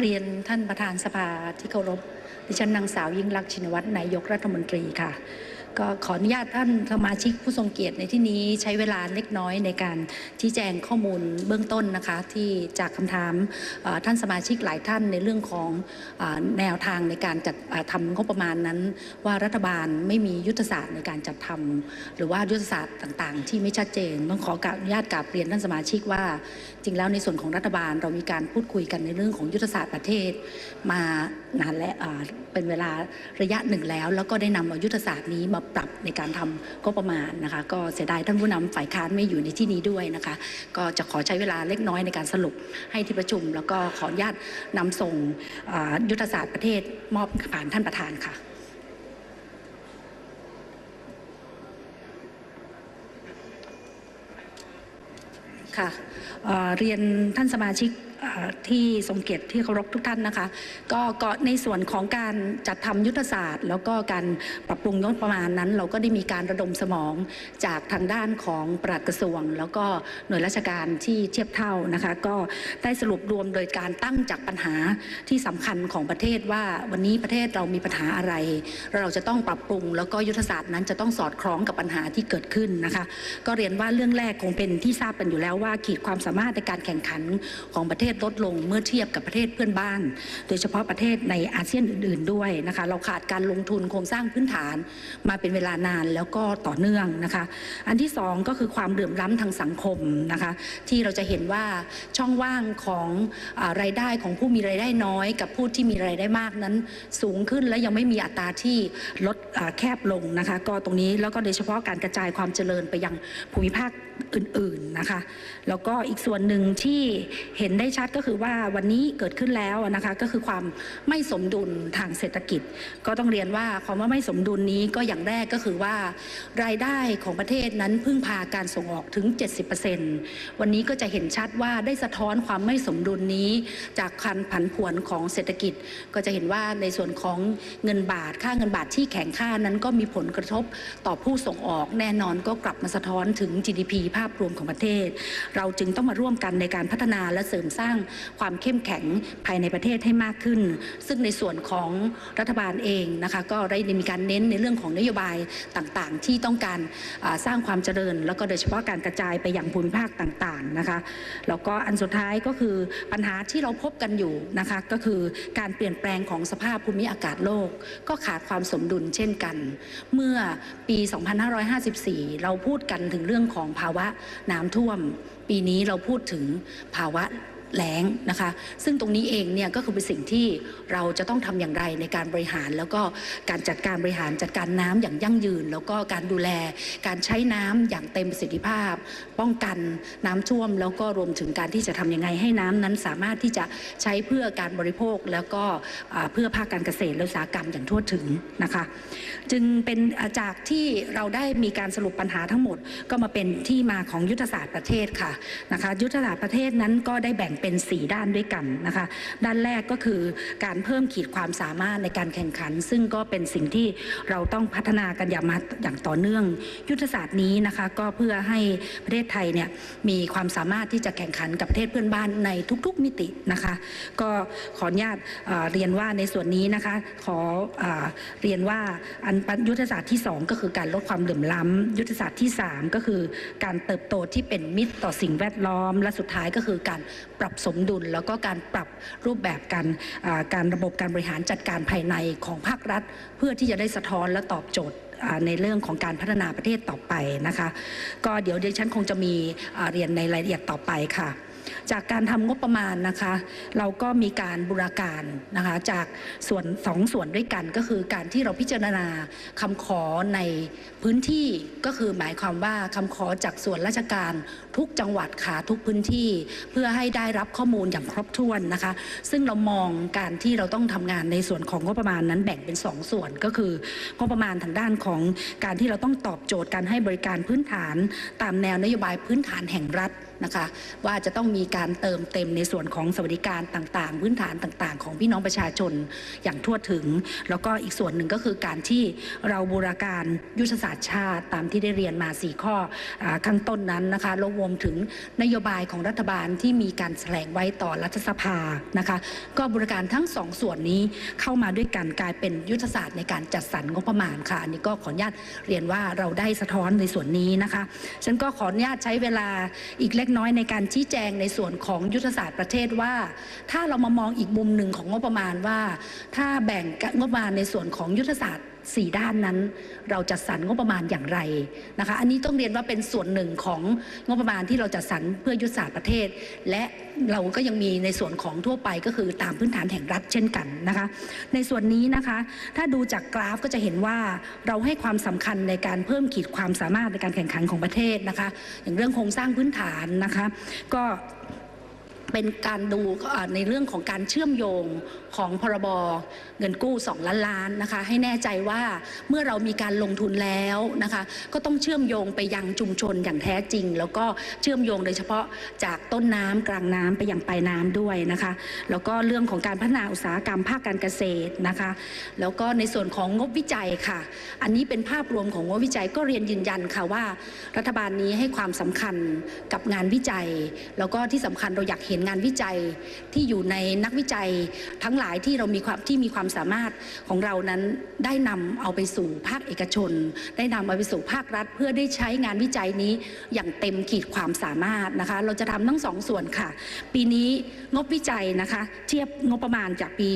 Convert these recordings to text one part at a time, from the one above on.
เรียนท่านประธานสภาที่เคารพ ดิฉันนางสาวยิ่งลักษณ์ชินวัตรนายกรัฐมนตรีค่ะ ก็ขออนุญาตท่านสมาชิกผู้ทรงเกียรติในที่นี้ใช้เวลาเล็กน้อยในการชี้แจงข้อมูลเบื้องต้นนะคะ ที่จากคำถามท่านสมาชิกหลายท่านในเรื่องของแนวทางในการจัดทำงบประมาณนั้น ว่ารัฐบาลไม่มียุทธศาสตร์ในการจัดทำหรือว่ายุทธศาสตร์ต่างๆ ที่ไม่ชัดเจน ต้องขออนุญาตกราบเรียนท่านสมาชิกว่า จริงแล้วในส่วนของรัฐบาลเรามีการพูดคุยกันในเรื่องของยุทธศาสตร์ประเทศ มานานและเป็นเวลาระยะหนึ่งแล้ว แล้วก็ได้นำเอายุทธศาสตร์นี้มาปรับในการทำก็ประมาณนะคะ ก็เสียดายท่านผู้นำฝ่ายค้านไม่อยู่ในที่นี้ด้วยนะคะ ก็จะขอใช้เวลาเล็กน้อยในการสรุปให้ที่ประชุม แล้วก็ขออนุญาตนำส่งยุทธศาสตร์ประเทศมอบผ่านท่านประธานค่ะค่ะเเรียนท่านสมาชิก ที่ทรงเกียรติที่เคารพทุกท่านนะคะ ก็ก็ในส่วนของการจัดทำยุทธศาสตร์ แล้วก็การปรับปรุงงบประมาณนั้น เราก็ได้มีการระดมสมองจากทางด้านของปลัดกระทรวง แล้วก็หน่วยราชการที่เทียบเท่านะคะ ก็ได้สรุปรวมโดยการตั้งจากปัญหาที่สำคัญของประเทศว่าวันนี้ประเทศเรามีปัญหาอะไร เราจะต้องปรับปรุง แล้วก็ยุทธศาสตร์นั้นจะต้องสอดคล้องกับปัญหาที่เกิดขึ้นนะคะ ก็เรียนว่าเรื่องแรกคงเป็นที่ทราบกันอยู่แล้วว่าขีดความสามารถในการแข่งขันของประเทศลดลงเมื่อเทียบกับประเทศเพื่อนบ้าน โดยเฉพาะประเทศในอาเซียนอื่น ๆ ด้วยนะคะเราขาดการลงทุนโครงสร้างพื้นฐานมาเป็นเวลานานแล้วก็ต่อเนื่องนะคะอันที่สองก็คือความเหลื่อมล้ำทางสังคมนะคะที่เราจะเห็นว่าช่องว่างของอรายได้ของผู้มีรายได้น้อย กับผู้ที่มีรายได้มากนั้นสูงขึ้นและยังไม่มีอัตราที่ลดแคบลงนะคะก็ตรงนี้แล้วก็โดยเฉพาะการกระจายความเจริญไปยังภูมิภาคอื่น ๆนะคะแล้วก็อีกส่วนหนึ่งที่เห็นได้ชัดก็คือว่าวันนี้เกิดขึ้นแล้วนะคะก็คือความไม่สมดุลทางเศรษฐกิจ ก็ต้องเรียนว่าคำว่าไม่สมดุลนี้ก็อย่างแรกก็คือว่ารายได้ของประเทศนั้นพึ่งพาการส่งออกถึง 70%วันนี้ก็จะเห็นชัดว่าได้สะท้อนความไม่สมดุลนี้ จากการผันผวนของเศรษฐกิจ ก็จะเห็นว่าในส่วนของเงินบาทค่าเงินบาทที่แข็งค่านั้นก็มีผลกระทบต่อผู้ส่งออกแน่นอนก็กลับมาสะท้อนถึง GDP ภาพรวมของประเทศ เราจึงต้องมาร่วมกันในการพัฒนาและเสริมสร้างางความเข้มแข็งภายในประเทศให้มากขึ้น ซึ่งในส่วนของรัฐบาลเองนะคะก็ได้มีการเน้นในเรื่องของนโยบายต่างๆ ที่ต้องการสร้างความเจริญ แล้วก็โดยเฉพาะการกระจายไปยังภูมิภาคต่างๆนะคะแล้วก็อันสุดท้ายก็คือปัญหาที่เราพบกันอยู่นะคะก็คือการเปลี่ยนแปลงของสภาพภูมิอากาศโลก ก็ขาดความสมดุลเช่นกัน เมื่อปี 2554 เราพูดกันถึงเรื่องของภาวะน้ำท่วม ปีนี้เราพูดถึงภาวะ แล้งนะคะ ซึ่งตรงนี้เองเนี่ยก็คือเป็นสิ่งที่เราจะต้องทำอย่างไรในการบริหาร แล้วก็การจัดการบริหารจัดการน้ำอย่างยั่งยืน แล้วก็การดูแลการใช้น้ำอย่างเต็มประสิทธิภาพ ป้องกันน้ำท่วม แล้วก็รวมถึงการที่จะทำยังไงให้น้ำนั้นสามารถที่จะใช้เพื่อการบริโภคแล้วก็เพื่อภาคการเกษตรและอุตสาหกรรมอย่างทั่วถึงนะคะ จึงเป็นจากที่เราได้มีการสรุปปัญหาทั้งหมด ก็มาเป็นที่มาของยุทธศาสตร์ประเทศค่ะนะคะยุทธศาสตร์ประเทศนั้นก็ได้แบ่งเป็น 4 ด้านด้วยกันนะคะ ด้านแรกก็คือการเพิ่มขีดความสามารถในการแข่งขัน ซึ่งก็เป็นสิ่งที่เราต้องพัฒนากันอย่างมาอย่างต่อเนื่อง ยุทธศาสตร์นี้นะคะก็เพื่อให้ประเทศไทยเนี่ยมีความสามารถที่จะแข่งขันกับประเทศเพื่อนบ้านในทุก ๆ มิตินะคะ ก็ขออนุญาตเเรียนว่าในส่วนนี้นะคะขอเอเรียนว่าอันยุทธศาสตร์ที่ 2 ก็คือการลดความเหลื่อมล้ำยุทธศาสตร์ที่ 3 ก็คือการเติบโตที่เป็นมิตรต่อสิ่งแวดล้อม และสุดท้ายก็คือการปรับสมดุล แล้วก็การปรับรูปแบบการการระบบการบริหารจัดการภายในของภาครัฐ เพื่อที่จะได้สะท้อนและตอบโจทย์ในเรื่องของการพัฒนาประเทศต่อไปนะคะ ก็เดี๋ยวดิฉันคงจะมีเรียนในรายละเอียดต่อไปค่ะ จากการทำงบประมาณนะคะ เราก็มีการบูรการนะคะจากส่วนสองส่วนด้วยกันก็คือการที่เราพิจารณาคำขอในพื้นที่ก็คือหมายความว่าคำขอจากส่วนราชการทุกจังหวัดค่ะทุกพื้นที่ เพื่อให้ได้รับข้อมูลอย่างครบถ้วนนะคะ ซึ่งเรามองการที่เราต้องทำงานในส่วนของงบประมาณนั้นแบ่งเป็นสองส่วนก็คืองบประมาณทางด้านของการที่เราต้องตอบโจทย์การให้บริการพื้นฐาน ตามแนวนโยบายพื้นฐานแห่งรัฐ นะคะว่าจะต้องมีการเติมเต็มในส่วนของสวัสดิการต่างๆ พื้นฐานต่างๆ ของพี่น้องประชาชนอย่างทั่วถึง แล้วก็อีกส่วนหนึ่งก็คือการที่เราบูรการยุทธศาสตร์ชาติตามที่ได้เรียนมา 4 ข้ออข้างต้นนั้นนะคะรวมถึงนโยบายของรัฐบาลที่มีการแถลงไว้ต่อรัฐสภานะคะก็บูรการทั้งสองส่วนนี้เข้ามาด้วยกันกลายเป็นยุทธศาสตร์ในการจัดสรรงบประมาณค่ะอันนี้ก็ขออนุญาตเรียนว่าเราได้สะท้อนในส่วนนี้นะคะฉันก็ขออนุญาตใช้เวลาอีกเล็กน้อยในการชี้แจงในส่วนของยุทธศาสตร์ประเทศว่า ถ้าเรามามองอีกมุมหนึ่งของงบประมาณว่า ถ้าแบ่งงบประมาณในส่วนของยุทธศาสตร์ สี่ด้านนั้น เราจัดสรรงบประมาณอย่างไรนะคะอันนี้ต้องเรียนว่าเป็นส่วนหนึ่งของงบประมาณที่เราจัดสรรเพื่อยุทธศาสตร์ประเทศ และเราก็ยังมีในส่วนของทั่วไปก็คือตามพื้นฐานแห่งรัฐเช่นกันนะคะในส่วนนี้นะคะถ้าดูจากกราฟก็จะเห็นว่าเราให้ความสำคัญในการเพิ่มขีดความสามารถในการแข่งขันของประเทศนะคะอย่างเรื่องโครงสร้างพื้นฐานนะคะก็ เป็นการดูในเรื่องของการเชื่อมโยงของพรบเงินกู้ 2 ล้านล้านนะคะ ให้แน่ใจว่าเมื่อเรามีการลงทุนแล้วนะคะ ก็ต้องเชื่อมโยงไปยังชุมชนอย่างแท้จริง แล้วก็เชื่อมโยงโดยเฉพาะจากต้นน้ำกลางน้ำไปยังปลายน้ำด้วยนะคะ แล้วก็เรื่องของการพัฒนาอุตสาหกรรมภาคการเกษตรนะคะ แล้วก็ในส่วนของงบวิจัยค่ะ อันนี้เป็นภาพรวมของงบวิจัยก็เรียนยืนยันค่ะว่า รัฐบาลนี้ให้ความสำคัญกับงานวิจัย แล้วก็ที่สำคัญเราอยากเห็นงานวิจัยที่อยู่ในนักวิจัยทั้งหลายที่เรามีความที่มีความสามารถของเรานั้นได้นำเอาไปสู่ภาคเอกชน ได้นำเอาไปสู่ภาครัฐ เพื่อได้ใช้งานวิจัยนี้อย่างเต็มขีดความสามารถนะคะ เราจะทำทั้งสองส่วนค่ะ ปีนี้งบวิจัยนะคะ เทียบงบประมาณจากปี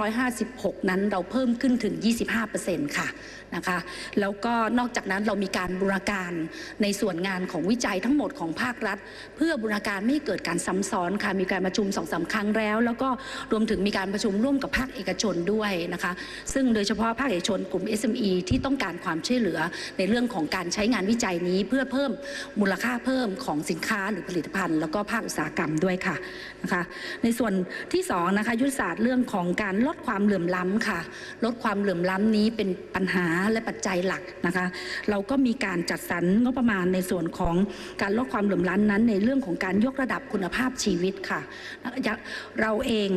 2556 นั้นเราเพิ่มขึ้นถึง 25%ค่ะนะคะแล้วก็นอกจากนั้นเรามีการบูรการในส่วนงานของวิจัยทั้งหมดของภาครัฐ เพื่อบูรการไม่ให้เกิดการซ้ำซ้อนค่ะมีการประชุมสองสาครั้งแล้ว แล้วก็รวมถึงมีการประชุมร่วมกับภาคเอกชนด้วยนะคะ ซึ่งโดยเฉพาะภาคเอกชนกลุ่ม SME ที่ต้องการความช่วยเหลือในเรื่องของการใช้งานวิจัยนี้ เพื่อเพิ่มมูลค่าเพิ่มของสินค้าหรือผลิตภัณฑ์ แล้วก็ภาคอุตสาหกรรมด้วยค่ะนะคะ ในส่วนที่สองนะคะยุทธศาสตร์เรื่องของการลดความเหลื่อมล้ำค่ะ ลดความเหลื่อมล้ำนี้เป็นปัญหาและปัจจัยหลักนะคะ เราก็มีการจัดสรรงบประมาณในส่วนของการลดความเหลื่อมล้ำนั้น ในเรื่องของการยกระดับคุณภาพชีวิตค่ะ เราเอง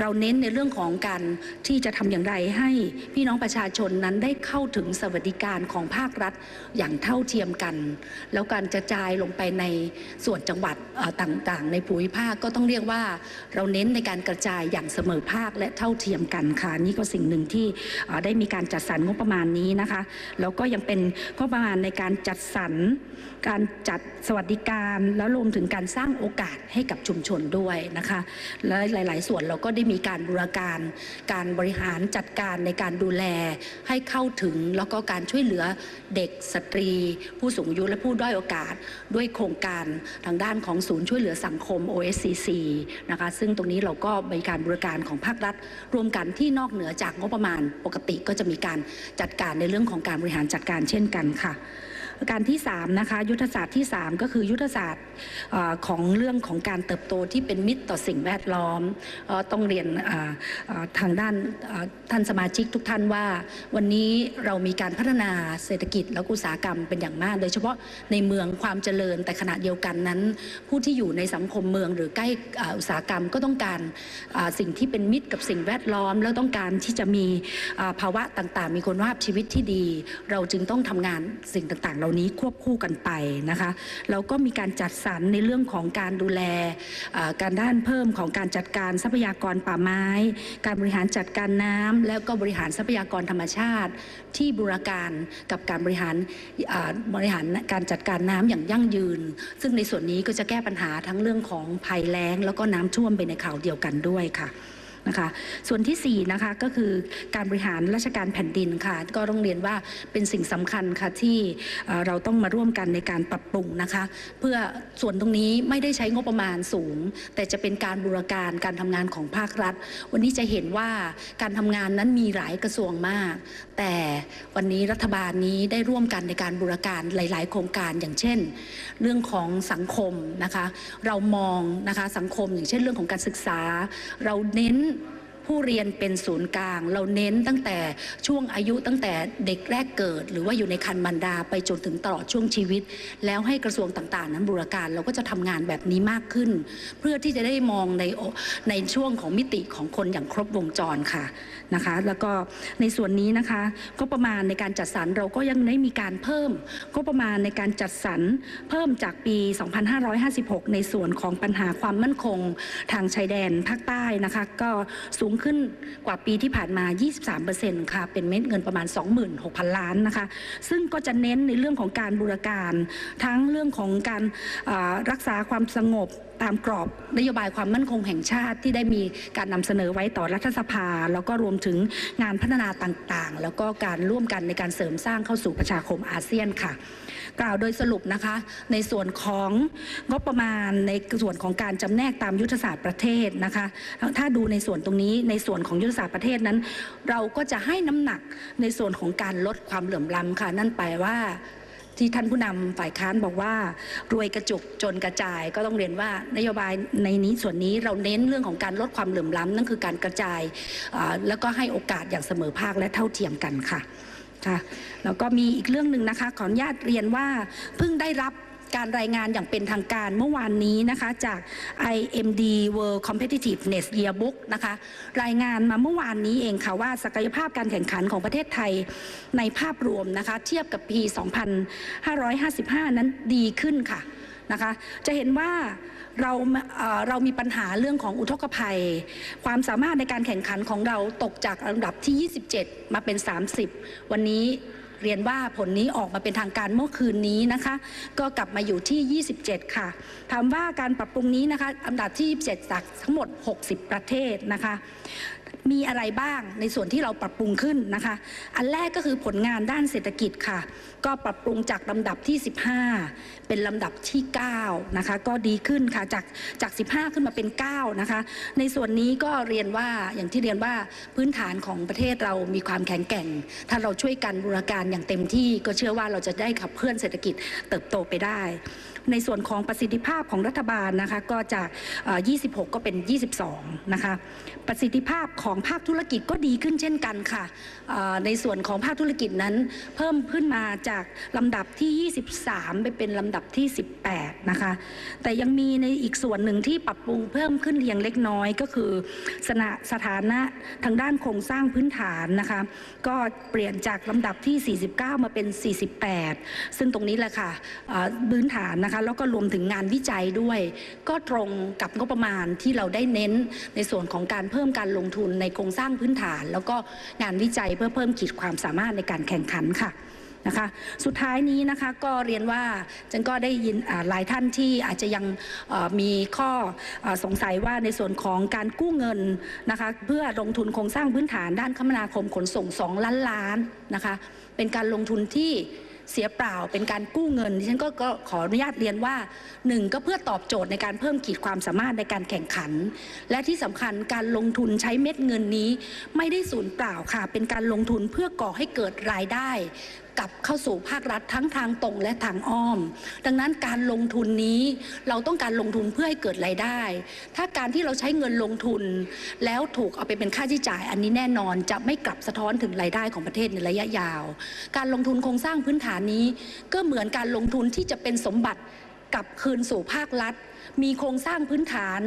เราเน้นในเรื่องของการที่จะทำอย่างไรให้พี่น้องประชาชนนั้นได้เข้าถึงสวัสดิการของภาครัฐอย่างเท่าเทียมกัน แล้วการกระจายลงไปในส่วนจังหวัดต่างๆ ในภูมิภาคก็ต้องเรียกว่า เราเน้นในการกระจายอย่างเสมอภาคและเท่าเทียมกันค่ะนี่ก็สิ่งหนึ่งที่ได้มีการจัดสรรงบประมาณนี้นะคะแล้วก็ยังเป็นงบประมาณในการจัดสรรการจัดสวัสดิการ แล้วรวมถึงการสร้างโอกาสให้กับชุมชนด้วยนะคะและหลาย ๆ ส่วนเราก็ได้มีการบูรการการบริหารจัดการในการดูแลให้เข้าถึงแล้วก็การช่วยเหลือเด็กสตรี ผู้สูงอายุและผู้ด้อยโอกาส ด้วยโครงการทางด้านของศูนย์ช่วยเหลือสังคม OSCC นะคะซึ่งตรงนี้เราก็มีการบริการของภาครัฐรวมกันที่นอกเหนือจากงบประมาณปกติก็จะมีการจัดการในเรื่องของการบริหารจัดการเช่นกันค่ะ การที่3นะคะยุทธศาสตร์ที่ 3 ก็คือยุทธศาสตร์ของเรื่องของการเติบโตที่เป็นมิตรต่อสิ่งแวดล้อมต้องเรียนทางด้านท่านสมาชิกทุกท่านว่า วันนี้เรามีการพัฒนาเศรษฐกิจและอุตสาหกรรมเป็นอย่างมาก โดยเฉพาะในเมืองความเจริญแต่ขณะเดียวกันนั้น ผู้ที่อยู่ในสังคมเมืองหรือใกล้อุตสาหกรรมก็ต้องการสิ่งที่เป็นมิตรกับสิ่งแวดล้อม แล้วต้องการที่จะมีภาวะต่างๆ มีคุณภาพชีวิตที่ดี เราจึงต้องทำงานสิ่งต่างๆเหล่านี้ควบคู่กันไปนะคะเราก็มีการจัดสรรในเรื่องของการดูแลการด้านเพิ่มของการจัดการทรัพยากรป่าไม้ การบริหารจัดการน้ำแล้วก็บริหารทรัพยากรธรรมชาติ ที่บูรการกับการบริหารบริหารการจัดการน้ำอย่างยั่งยืน ซึ่งในส่วนนี้ก็จะแก้ปัญหาทั้งเรื่องของภัยแล้ง แล้วก็น้ำท่วมไปในข่าวเดียวกันด้วยค่ะ นะคะ ส่วนที่4นะคะก็คือการบริหารราชการแผ่นดินค่ะ ก็ต้องเรียนว่าเป็นสิ่งสำคัญค่ะที่เอ่อเราต้องมาร่วมกันในการปรับปรุงนะคะ เพื่อส่วนตรงนี้ไม่ได้ใช้งบประมาณสูง แต่จะเป็นการบูรการการทำงานของภาครัฐ วันนี้จะเห็นว่าการทำงานนั้นมีหลายกระทรวงมาก แต่วันนี้รัฐบาลนี้ได้ร่วมกันในการบูรการหลาย ๆ โครงการอย่างเช่น เรื่องของสังคมนะคะ เรามองนะคะสังคมอย่างเช่นเรื่องของการศึกษา เราเน้น ผู้เรียนเป็นศูนย์กลาง เราเน้นตั้งแต่ช่วงอายุตั้งแต่เด็กแรกเกิด หรือว่าอยู่ในคันมันดาไปจนถึงตลอดช่วงชีวิต แล้วให้กระทรวงต่างๆ นั้นบูรการเราก็จะทำงานแบบนี้มากขึ้น เพื่อที่จะได้มองในในช่วงของมิติของคนอย่างครบวงจรค่ะนะคะ แล้วก็ในส่วนนี้นะคะก็ประมาณในการจัดสรรเราก็ยังได้มีการเพิ่มก็ประมาณในการจัดสรรเพิ่มจากปี 2556 ในส่วนของปัญหาความมั่นคงทางชายแดนภาคใต้นะคะ ก็สูงขึ้นกว่าปีที่ผ่านมา 23%ค่ะ เป็นเม็ดเงินประมาณ 26,000 ล้านนะคะ ซึ่งก็จะเน้นในเรื่องของการบูรการ ทั้งเรื่องของการรักษาความสงบ ตามกรอบนโยบายความมั่นคงแห่งชาติที่ได้มีการนำเสนอไว้ต่อรัฐสภา แล้วก็รวมถึงงานพัฒนาต่างๆ แล้วก็การร่วมกันในการเสริมสร้างเข้าสู่ประชาคมอาเซียนค่ะ กล่าวโดยสรุปนะคะ ในส่วนของงบประมาณในส่วนของการจำแนกตามยุทธศาสตร์ประเทศนะคะ ถ้าดูในส่วนตรงนี้ในส่วนของยุทธศาสตร์ประเทศนั้น เราก็จะให้น้ำหนักในส่วนของการลดความเหลื่อมล้ำค่ะ นั่นแปลว่า ที่ท่านผู้นำฝ่ายค้านบอกว่ารวยกระจุกจนกระจาย ก็ต้องเรียนว่านโยบายในนี้ส่วนนี้เราเน้นเรื่องของการลดความเหลื่อมล้ำนั่นคือการกระจาย แล้วก็ให้โอกาสอย่างเสมอภาคและเท่าเทียมกันค่ะค่ะแล้วก็มีอีกเรื่องหนึ่งนะคะขออนุญาตเรียนว่าเพิ่งได้รับ การรายงานอย่างเป็นทางการเมื่อวานนี้นะคะจาก IMD World Competitiveness Yearbook นะคะรายงานมาเมื่อวานนี้เองค่ะว่าศักยภาพการแข่งขันของประเทศไทยในภาพรวมนะคะเทียบกับปี 2555 นั้นดีขึ้นค่ะนะคะจะเห็นว่าเราเรามีปัญหาเรื่องของอุทกภัย ความสามารถในการแข่งขันของเราตกจากอันดับที่ 27 มาเป็น 30 วันนี้ เรียนว่าผลนี้ออกมาเป็นทางการเมื่อคืนนี้นะคะ ก็กลับมาอยู่ที่ 27 ค่ะ ถามว่าการปรับปรุงนี้นะคะอันดับที่27จากทั้งหมด 60 ประเทศนะคะ มีอะไรบ้างในส่วนที่เราปรับปรุงขึ้นนะคะ อันแรกก็คือผลงานด้านเศรษฐกิจค่ะ ก็ปรับปรุงจากลำดับที่ 15 เป็นลำดับที่9นะคะก็ดีขึ้นค่ะจากจาก 15 ขึ้นมาเป็น 9 นะคะ ในส่วนนี้ก็เรียนว่าอย่างที่เรียนว่าพื้นฐานของประเทศเรามีความแข็งแกร่ง ถ้าเราช่วยกันบูรการอย่างเต็มที่ก็เชื่อว่าเราจะได้ขับเคลื่อนเศรษฐกิจเติบโตไปได้ ในส่วนของประสิทธิภาพของรัฐบาลนะคะก็จากเอ่อ26 ก็เป็น 22 นะคะ ประสิทธิภาพของภาคธุรกิจก็ดีขึ้นเช่นกันค่ะในส่วนของภาคธุรกิจนั้นเพิ่มขึ้นมาจากลำดับที่ 23 ไปเป็นลำดับที่ 18 นะคะ แต่ยังมีในอีกส่วนหนึ่งที่ปรับปรุงเพิ่มขึ้นเพียงเล็กน้อยก็คือสนะสถานะทางด้านโครงสร้างพื้นฐานนะคะ ก็เปลี่ยนจากลำดับที่ 49 มาเป็น 48 ซึ่งตรงนี้แหละค่ะพื้นฐานนะคะแล้วก็รวมถึงงานวิจัยด้วย ก็ตรงกับงบประมาณที่เราได้เน้นในส่วนของการเพิ่มการลงทุนในโครงสร้างพื้นฐาน แล้วก็งานวิจัยเพื่อเพิ่มขีดความสามารถในการแข่งขันค่ะนะคะสุดท้ายนี้นะคะก็เรียนว่าจันก็ได้ยินหลายท่านที่อาจจะยังมีข้อเออสงสัยว่าในส่วนของการกู้เงินนะคะเพื่อลงทุนโครงสร้างพื้นฐานด้านคมนาคมขนส่ง 2 ล้านล้านนะคะเป็นการลงทุนที่ เสียเปล่าเป็นการกู้เงินดิฉันก็ก็ขออนุญาตเรียนว่าหนึ่งก็เพื่อตอบโจทย์ในการเพิ่มขีดความสามารถในการแข่งขัน และที่สำคัญการลงทุนใช้เม็ดเงินนี้ ไม่ได้สูญเปล่าค่ะ เป็นการลงทุนเพื่อก่อให้เกิดรายได้ กลับเข้าสู่ภาครัฐทั้งทางตรงและทางอ้อม ดังนั้นการลงทุนนี้เราต้องการลงทุนเพื่อให้เกิดรายได้ ถ้าการที่เราใช้เงินลงทุน แล้วถูกเอาไปเป็นค่าใช้จ่าย อันนี้แน่นอนจะไม่กลับสะท้อนถึงรายได้ของประเทศในระยะยาว การลงทุนโครงสร้างพื้นฐานนี้ ก็เหมือนการลงทุนที่จะเป็นสมบัติกลับคืนสู่ภาครัฐ มีโครงสร้างพื้นฐาน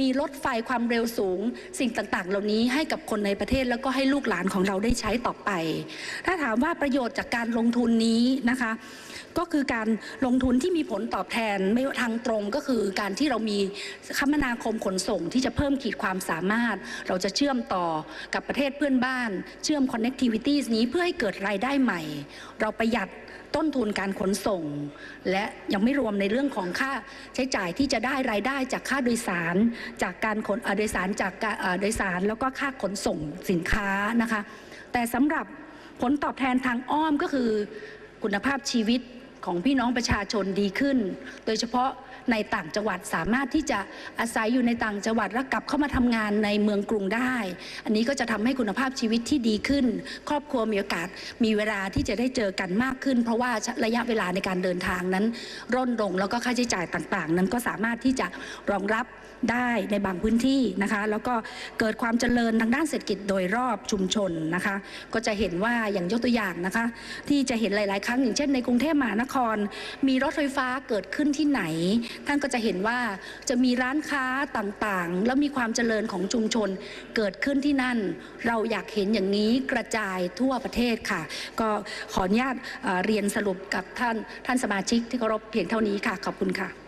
มีรถไฟความเร็วสูง สิ่งต่างๆ เหล่านี้ให้กับคนในประเทศแล้วก็ให้ลูกหลานของเราได้ใช้ต่อไป ถ้าถามว่าประโยชน์จากการลงทุนนี้นะคะ ก็คือการลงทุนที่มีผลตอบแทนไม่ทางตรงก็คือการที่เรามีคมนาคมขนส่งที่จะเพิ่มขีดความสามารถ เราจะเชื่อมต่อกับประเทศเพื่อนบ้าน เชื่อม connectivities นี้เพื่อให้เกิดรายได้ใหม่ เราประหยัด ต้นทุนการขนส่ง และยังไม่รวมในเรื่องของค่าใช้จ่ายที่จะได้รายได้จากค่าโดยสาร จากการขนโดยสารจากการโดยสารแล้วก็ค่าขนส่งสินค้านะคะ แต่สำหรับผลตอบแทนทางอ้อมก็คือคุณภาพชีวิตของพี่น้องประชาชนดีขึ้น โดยเฉพาะ ในต่างจังหวัดสามารถที่จะอาศัยอยู่ในต่างจังหวัดแล้วกลับเข้ามาทำงานในเมืองกรุงได้ อันนี้ก็จะทำให้คุณภาพชีวิตที่ดีขึ้น ครอบครัวมีโอกาสมีเวลาที่จะได้เจอกันมากขึ้น เพราะว่าระยะเวลาในการเดินทางนั้น ร่นลงแล้วก็ค่าใช้จ่ายต่างๆ นั้นก็สามารถที่จะรองรับ ได้ในบางพื้นที่นะคะ แล้วก็เกิดความเจริญทางด้านเศรษฐกิจโดยรอบชุมชนนะคะ ก็จะเห็นว่าอย่างยกตัวอย่างนะคะ ที่จะเห็นหลาย ๆ ครั้งอย่างเช่นในกรุงเทพมหานคร มีรถไฟฟ้าเกิดขึ้นที่ไหน ท่านก็จะเห็นว่าจะมีร้านค้าต่างๆ แล้วมีความเจริญของชุมชนเกิดขึ้นที่นั่น เราอยากเห็นอย่างนี้กระจายทั่วประเทศค่ะ ก็ขออนุญาตเรียนสรุปกับท่านท่านสมาชิกที่เคารพเพียงเท่านี้ค่ะ ขอบคุณค่ะ